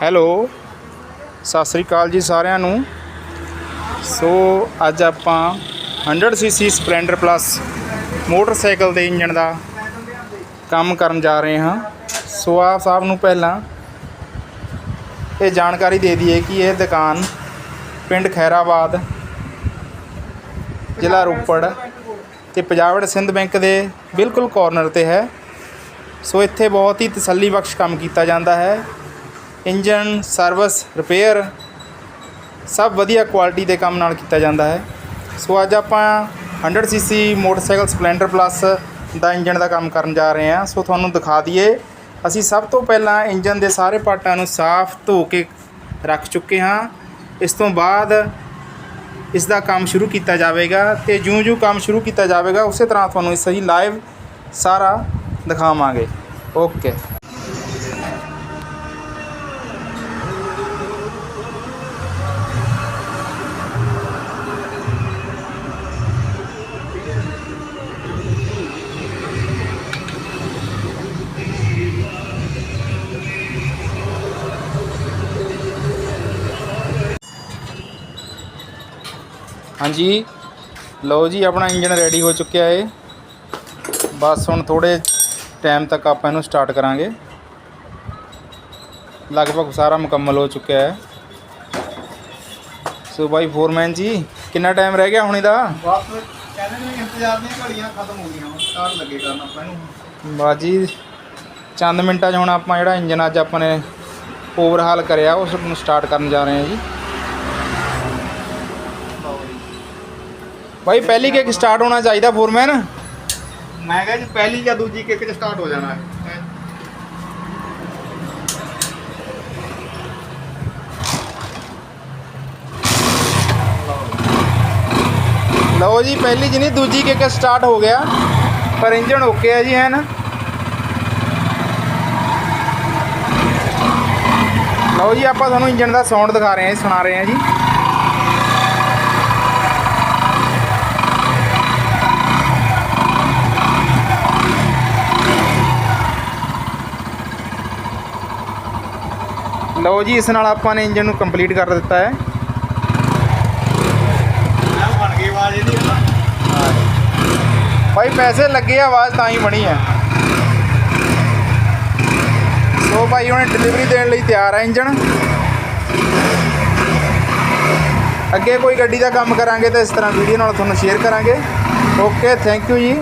Hello, Sat Sri ਅਕਾਲ ਜੀ ਸਾਰਿਆਂ ਨੂੰ। ਸੋ, ਅੱਜ ਆਪਾਂ 100 ਸੀਸੀ ਸਪਲੈਂਡਰ ਪਲੱਸ ਮੋਟਰਸਾਈਕਲ ਦੇ ਇੰਜਣ ਦਾ ਕੰਮ ਕਰਨ ਜਾ ਰਹੇ ਹਾਂ। ਸੋ, ਆਪ ਸਾਹਿਬ ਨੂੰ ਪਹਿਲਾਂ ਇਹ ਜਾਣਕਾਰੀ ਦੇ ਦਈਏ ਕਿ ਇਹ ਦੁਕਾਨ ਪਿੰਡ ਖੈਰਾਬਾਦ, ਜ਼ਿਲ੍ਹਾ ਰੋਪੜ ਤੇ ਪੰਜਾਬ ਸਿੰਧ ਬੈਂਕ ਦੇ ਬਿਲਕੁਲ ਕਾਰਨਰ ਤੇ ਹੈ। ਸੋ, ਇੱਥੇ ਬਹੁਤ ਹੀ ਤਸੱਲੀ ਬਖਸ਼ ਕੰਮ ਕੀਤਾ ਜਾਂਦਾ ਹੈ। ਇੰਜਨ ਸਰਵਿਸ, ਰਿਪੇਅਰ ਸਭ ਵਧੀਆ ਕੁਆਲਿਟੀ ਦੇ ਕੰਮ ਨਾਲ ਕੀਤਾ ਜਾਂਦਾ ਹੈ। ਸੋ ਅੱਜ ਆਪਾਂ 100 ਸੀਸੀ ਮੋਟਰਸਾਈਕਲ ਸਪਲੈਂਡਰ ਪਲੱਸ ਦਾ ਇੰਜਨ ਦਾ ਕੰਮ ਕਰਨ ਜਾ ਰਹੇ ਹਾਂ। ਸੋ ਤੁਹਾਨੂੰ ਦਿਖਾ ਦਈਏ, ਅਸੀਂ ਸਭ ਤੋਂ ਪਹਿਲਾਂ ਇੰਜਨ ਦੇ ਸਾਰੇ ਪਾਰਟਾਂ ਨੂੰ ਸਾਫ਼ ਧੋ ਕੇ ਰੱਖ ਚੁੱਕੇ ਹਾਂ। ਇਸ ਤੋਂ ਬਾਅਦ ਇਸ ਦਾ ਕੰਮ ਸ਼ੁਰੂ ਕੀਤਾ ਜਾਵੇਗਾ ਤੇ ਜਿਉਂ-ਜਿਉਂ ਕੰਮ ਸ਼ੁਰੂ ਕੀਤਾ ਜਾਵੇਗਾ, ਉਸੇ ਤਰ੍ਹਾਂ ਤੁਹਾਨੂੰ ਇਸ ਹੀ ਲਾਈਵ ਸਾਰਾ ਦਿਖਾਵਾਂਗੇ। ਓਕੇ ਹਾਂਜੀ। ਲਓ ਜੀ ਆਪਣਾ ਇੰਜਨ ਰੈਡੀ ਹੋ ਚੁੱਕਿਆ ਏ। ਬਸ ਹੁਣ ਥੋੜੇ ਟਾਈਮ ਤੱਕ ਆਪਾਂ ਇਹਨੂੰ ਸਟਾਰਟ ਕਰਾਂਗੇ। ਲਗਭਗ ਸਾਰਾ ਮੁਕੰਮਲ ਹੋ ਚੁੱਕਿਆ ਹੈ। ਸੋ ਬਾਈ ਫੋਰਮੈਨ ਜੀ ਕਿੰਨਾ ਟਾਈਮ ਰਹਿ ਗਿਆ ਹੁਣ ਇਹਦਾ? ਬਸ ਕਹਿੰਦੇ ਨੇ ਇੰਤਜ਼ਾਰ ਦੀਆਂ ਘੜੀਆਂ ਖਤਮ ਹੋ ਗਈਆਂ ਹੁਣ ਸਟਾਰਟ ਲੱਗੇ ਕਰਨ ਆਪਾਂ ਇਹਨੂੰ। ਬਾਜੀ ਚੰਦ ਮਿੰਟਾਂ 'ਚ ਹੁਣ ਆਪਾਂ ਜਿਹੜਾ ਇੰਜਨ ਅੱਜ ਆਪਾਂ ਨੇ ਓਵਰਹਾਲ ਕਰਿਆ ਉਸ ਨੂੰ ਸਟਾਰਟ ਕਰਨ ਜਾ ਰਹੇ ਹਾਂ ਜੀ। ਬਾਈ ਪਹਿਲੀ ਕਿੱਕ ਸਟਾਰਟ ਹੋਣਾ ਚਾਹੀਦਾ ਫੋਰਮੈਨ ਮੈਂ ਕਿਹਾ ਜੀ ਪਹਿਲੀ ਜਾਂ ਦੂਜੀ ਕਿੱਕ 'ਚ ਸਟਾਰਟ ਹੋ ਜਾਣਾ। ਹੈ ਲਓ ਜੀ ਪਹਿਲੀ ਜਿਹਨੀ ਦੂਜੀ ਕਿੱਕ ਸਟਾਰਟ ਹੋ ਗਿਆ ਪਰ ਇੰਜਨ ਓਕੇ ਹੈ ਜੀ ਹੈ ਨਾ ਲਓ ਜੀ ਆਪਾਂ ਤੁਹਾਨੂੰ ਇੰਜਨ ਦਾ ਸਾਊਂਡ ਦਿਖਾ ਰਹੇ ਹਾਂ ਸੁਣਾ ਰਹੇ ਹਾਂ ਜੀ। ਲਓ ਜੀ, ਇਸ ਨਾਲ ਆਪਾਂ ਨੇ ਇੰਜਨ ਨੂੰ ਕੰਪਲੀਟ ਕਰ ਦਿੱਤਾ ਹੈ। ਮੈਂ ਬਣ ਗਈ ਆਵਾਜ਼ ਇਹਦੀ ਭਾਈ, ਪੈਸੇ ਲੱਗੇ ਆਵਾਜ਼ ਤਾਂ ਹੀ ਬਣੀ ਹੈ। ਸੋ ਭਾਈ, ਹੁਣ ਡਿਲੀਵਰੀ ਦੇਣ ਲਈ ਤਿਆਰ ਹੈ ਇੰਜਨ ਅੱਗੇ ਕੋਈ ਗੱਡੀ ਦਾ ਕੰਮ ਕਰਾਂਗੇ ਤਾਂ ਇਸ ਤਰ੍ਹਾਂ ਵੀਡੀਓ ਨਾਲ ਤੁਹਾਨੂੰ ਸ਼ੇਅਰ ਕਰਾਂਗੇ। ਓਕੇ ਥੈਂਕ ਯੂ ਜੀ।